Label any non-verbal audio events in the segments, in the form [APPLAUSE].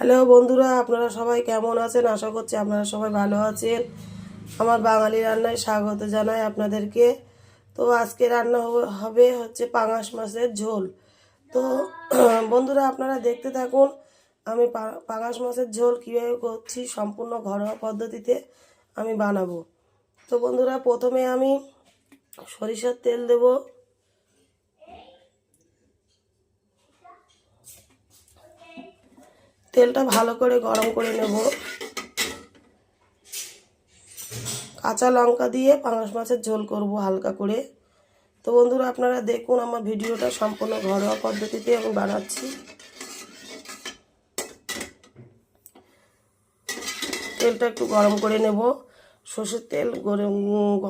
Hello বন্ধুরা, আপনারা সবাই কেমন আছেন? আশা করছি আপনারা সবাই ভালো আছেন। আমার বাঙালি রান্নায় স্বাগত জানাই আপনাদেরকে। তো আজকে রান্না হবে- হচ্ছে পাঙাশ মাছের ঝোল। তো [CLEARS THROAT] বন্ধুরা, আপনারা দেখতে থাকুন, আমি পাঙাশ মাছের ঝোল কীভাবে করছি, সম্পূর্ণ ঘরোয়া পদ্ধতিতে আমি বানাবো। তো বন্ধুরা, প্রথমে আমি সরিষার তেল দেবো। তেলটা ভালো করে গরম করে নেব। কাঁচা লঙ্কা দিয়ে পাঙাশ মাছের ঝোল করব হালকা করে। তো বন্ধুরা, আপনারা দেখুন আমার ভিডিওটা সম্পূর্ণ ঘরোয়া পদ্ধতিতে আমি বানাচ্ছি। তেলটা একটু গরম করে নেব। সর্ষের তেল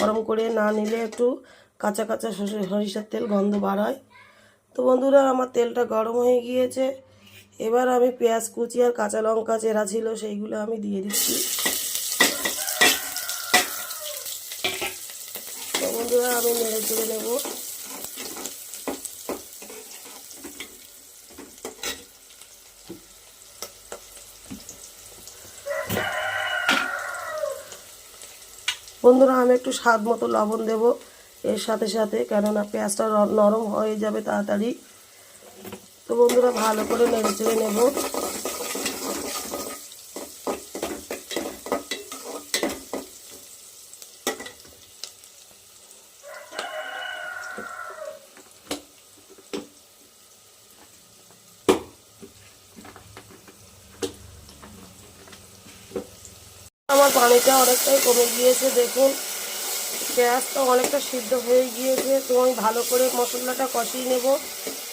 গরম করে না নিলে একটু কাঁচা কাঁচা সর্ষে সরিষার তেল গন্ধ বাড়ায় তো বন্ধুরা, আমার তেলটা গরম হয়ে গিয়েছে। এবার আমি পেঁয়াজ কুচি আর কাঁচা লঙ্কা চেরা ছিল, সেইগুলো আমি দিয়ে দিচ্ছি। বন্ধুরা, আমি নেড়ে চেড়ে নেব। বন্ধুরা, আমি একটু স্বাদ মতো লবণ দেব এর সাথে সাথে, কেননা পেঁয়াজটা নরম হয়ে যাবে তাড়াতাড়ি। তো বন্ধুরা ভালো করে নেড়ে নেব। আমার পানিটা অনেকটাই কমে গিয়েছে, দেখুন। পেঁয়াজটা অনেকটা সিদ্ধ হয়ে গিয়েছে, তো আমি ভালো করে মশলাটা কষিয়ে নেব।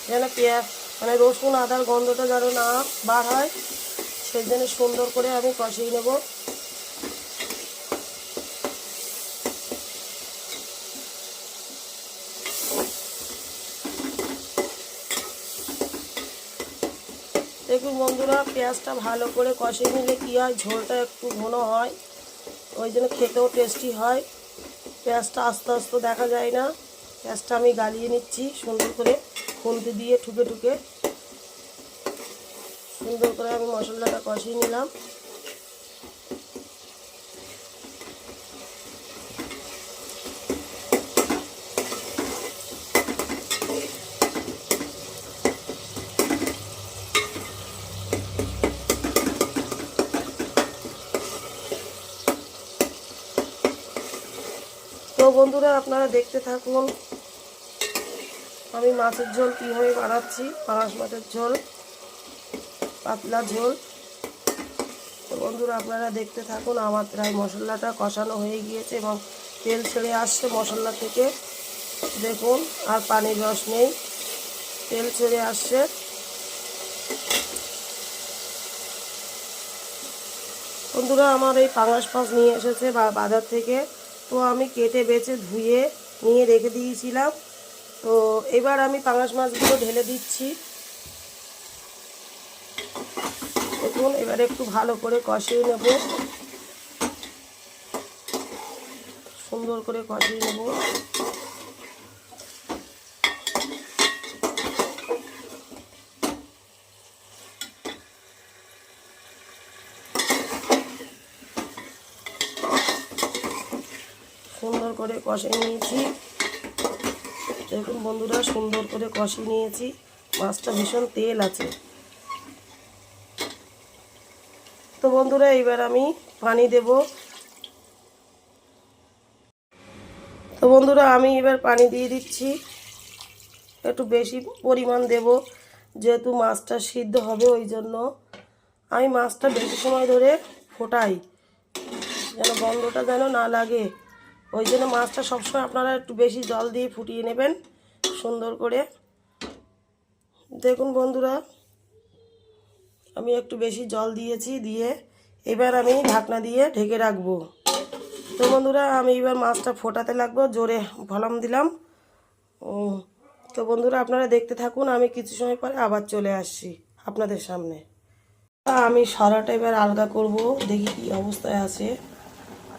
যেন পেঁয়াজ মানে রসুন, আদার গন্ধটা যেন না বার হয়, সেই জন্য সুন্দর করে আমি কষিয়ে নেব। দেখুন বন্ধুরা, পেঁয়াজটা ভালো করে কষিয়ে নিলে কী হয়, ঝোলটা একটু ঘন হয়, ওই জন্য খেতেও টেস্টি হয়। পেঁয়াজটা আস্তে আস্তে দেখা যায় না। পেঁয়াজটা আমি গালিয়ে নিচ্ছি সুন্দর করে। খুন্তি দিয়ে ঠুকে ঠুকে সুন্দর করে আমি মশলাটা কষিয়ে নিলাম। তো বন্ধুরা, আপনারা দেখতে থাকুন। আমি মাছের ঝোল কীভাবে বানাচ্ছি? পাঙাশ মাছের ঝোল, পাতলা ঝোল। তো বন্ধুরা, আপনারা দেখতে থাকুন, আমার প্রায় মশলাটা কষানো হয়ে গিয়েছে এবং তেল ছেড়ে আসছে মশলা থেকে। দেখুন, আর পানির রস নেই। তেল ছেড়ে আসছে। বন্ধুরা, আমার এই পাঙাশ মাছ নিয়ে এসেছে বাজার থেকে। তো আমি কেটে বেছে ধুয়ে নিয়ে রেখে দিয়েছিলাম। তো এবার আমি পাঙাশ মাছগুলো ঢেলে দিচ্ছি। দেখুন, এবার একটু ভালো করে কষিয়ে নেব। সুন্দর করে কষিয়ে নেব। সুন্দর করে কষিয়ে নিয়েছি। দেখুন বন্ধুরা সুন্দর করে কষিয়ে নিয়েছি। মাছটা ভীষণ তেল আছে। তো বন্ধুরা, এবার আমি পানি দেব। তো বন্ধুরা, আমি এবার পানি দিয়ে দিচ্ছি। একটু বেশি পরিমাণ দেব, যেহেতু মাছটা সিদ্ধ হবে ওই জন্য। আমি মাছটা বেশি সময় ধরে ফোটাই, যেন গন্ধটা যেন না লাগে। ওই জন্য মাছটা সবসময় আপনারা একটু বেশি জল দিয়ে ফুটিয়ে নেবেন, সুন্দর করে। দেখুন বন্ধুরা, আমি একটু বেশি জল দিয়েছি, দিয়ে এবার আমি ঢাকনা দিয়ে ঢেকে রাখব। তো বন্ধুরা, আমি এবার মাছটা ফোটাতে লাগবো, জোরে ভলাম দিলাম। তো বন্ধুরা, আপনারা দেখতে থাকুন, আমি কিছু সময় পরে আবার চলে আসছি আপনাদের সামনে। আমি সরাটা এবার আলগা করব, দেখি কি অবস্থায় আছে।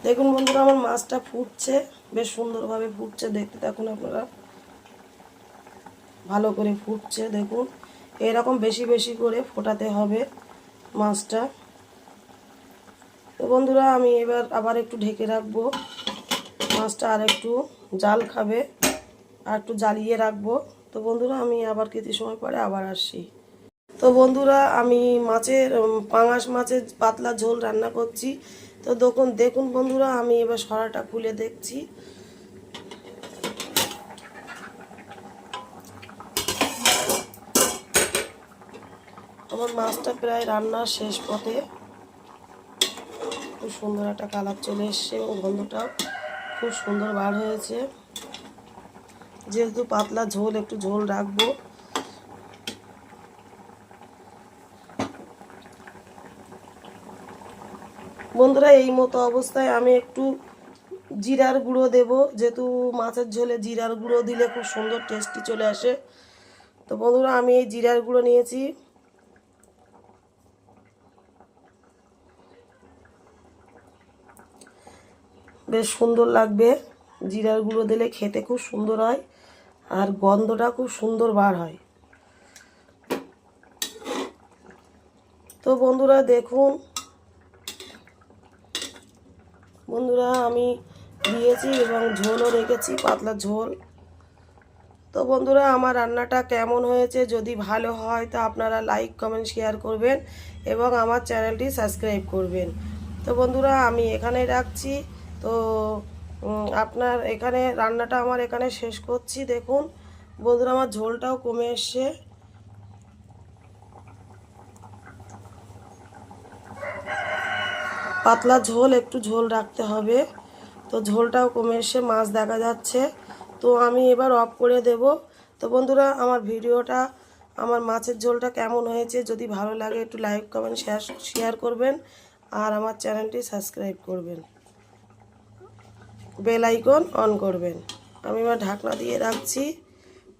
দেখুন বন্ধুরা, আমার মাছটা ফুটছে, বেশ সুন্দরভাবে ফুটছে, দেখতে দেখুন আপনারা। ভালো করে ফুটছে, দেখুন। এরকম বেশি বেশি করে ফোটাতে হবে মাছটা। তো বন্ধুরা, আমি এবার আবার একটু ঢেকে রাখব। মাছটা আর একটু জাল খাবে, আর একটু জ্বালিয়ে রাখব। তো বন্ধুরা, আমি আবার কিছু সময় পরে আবার আসছি। তো বন্ধুরা, আমি মাছের পাঙাশ মাছের পাতলা ঝোল রান্না করছি। তো দেখুন দেখুন বন্ধুরা, আমি এবার সরাটা খুলে দেখছি। আমার মাছটা প্রায় রান্নার শেষ পথে। খুব সুন্দর একটা কালার চলে এসছে এবং গন্ধটাও খুব সুন্দর বার হয়েছে। যেহেতু পাতলা ঝোল, একটু ঝোল রাখব। বন্ধুরা, এই মতো অবস্থায় আমি একটু জিরার গুঁড়ো দেব। যেহেতু মাছের ঝোলে জিরার গুঁড়ো দিলে খুব সুন্দর টেস্টি চলে আসে। তো বন্ধুরা, আমি এই জিরার গুঁড়ো নিয়েছি। বেশ সুন্দর লাগবে। জিরার গুঁড়ো দিলে খেতে খুব সুন্দর হয় আর গন্ধটা খুব সুন্দর বার হয়। তো বন্ধুরা, দেখুন বন্ধুরা, আমি দিয়েছি এবং ঝোলও রেখেছি, পাতলা ঝোল। তো বন্ধুরা, আমার রান্নাটা কেমন হয়েছে যদি ভালো হয়, তো আপনারা লাইক কমেন্ট শেয়ার করবেন এবং আমার চ্যানেলটি সাবস্ক্রাইব করবেন। তো বন্ধুরা, আমি এখানে রাখছি। তো আপনার এখানে রান্নাটা আমার এখানে শেষ করছি। দেখুন, বন্ধুরা, আমার ঝোলটাও কমে এসছে। পাতলা ঝোল, একটু ঝোল রাখতে হবে। তো ঝোলটাও কমে এসে মাছ দেখা যাচ্ছে। তো আমি এবার অফ করে দেব। তো বন্ধুরা, আমার ভিডিওটা, আমার মাছের ঝোলটা কেমন হয়েছে, যদি ভালো লাগে একটু লাইক কমেন্ট শেয়ার শেয়ার করবেন। আর আমার চ্যানেলটি সাবস্ক্রাইব করবেন। বেল আইকন অন করবেন। আমি এবার ঢাকনা দিয়ে রাখছি।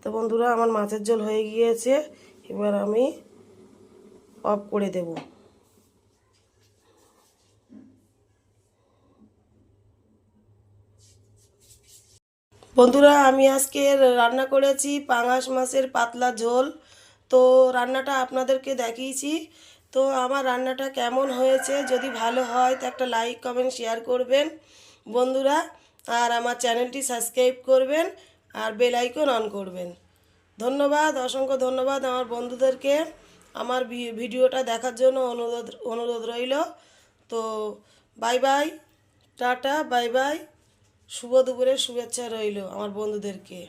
তো বন্ধুরা, আমার মাছের ঝোল হয়ে গিয়েছে। এবার আমি অফ করে দেবো। বন্ধুরা, আমি আজকে রান্না করেছি পাঙাশ মাছের পাতলা ঝোল। তো রান্নাটা আপনাদেরকে দেখিয়েছি। তো আমার রান্নাটা কেমন হয়েছে, যদি ভালো হয় তো একটা লাইক, কমেন্ট, শেয়ার করবেন বন্ধুরা। আর আমার চ্যানেলটি সাবস্ক্রাইব করবেন আর বেল আইকন অন করবেন। ধন্যবাদ, অসংখ্য ধন্যবাদ আমার বন্ধুদেরকে। আমার ভিডিওটা দেখার জন্য অনুরোধ অনুরোধ রইল। তো bye bye, tata, bye bye. শুভ দুপুরের শুভেচ্ছা রইল আমার বন্ধুদেরকে।